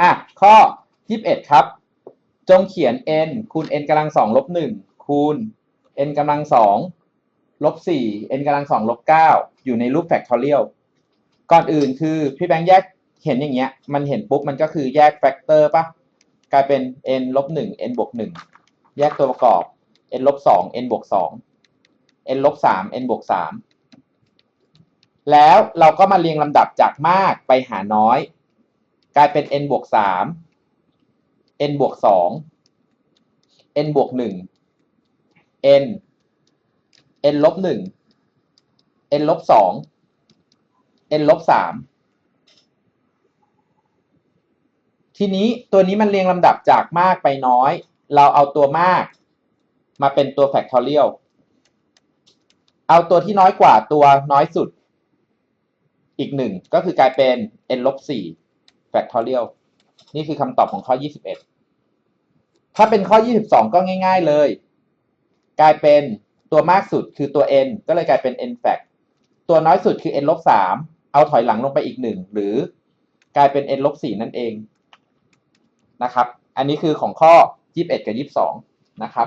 อะข้อ 21 ครับ จงเขียน n คูณ n กำลังสองลบหนึ่งคูณ n กำลังสองลบสี่ n กำลังสองลบเก้าอยู่ในรูปแฟกทอเรียลก่อนอื่นคือพี่แบงค์แยกเห็นอย่างเงี้ย มันเห็นปุ๊บ มันก็คือแยกแฟกเตอร์ปะกลายเป็น n ลบหนึ่ง n บวกหนึ่งแยกตัวประกอบ n ลบสอง n บวกสอง n ลบสาม n บวกสามแล้วเราก็มาเรียงลำดับจากมากไปหาน้อย กลายเป็น n บวกสาม n บวกสอง n บวกหนึ่ง n n ลบหนึ่ง n ลบสอง n ลบสามทีนี้ตัวนี้มันเรียงลำดับจากมากไปน้อย เราเอาตัวมาก มาเป็นตัว factorial เอาตัวที่น้อยกว่าตัวน้อยสุด อีกหนึ่งก็คือกลายเป็น n ลบสี่ factorial นี่คือคำตอบของข้อ 21 ถ้าเป็นข้อ 22 ก็ง่าย ๆเลย กลายเป็นตัวมากสุดคือตัว n ก็เลยกลายเป็น n fact ตัวน้อยสุดคือ n ลบ3เอาถอยหลังลงไปอีกหนึ่งหรือกลายเป็น n ลบ4นั่นเองนะครับ อันนี้คือของข้อ 21 กับ 22 นะครับ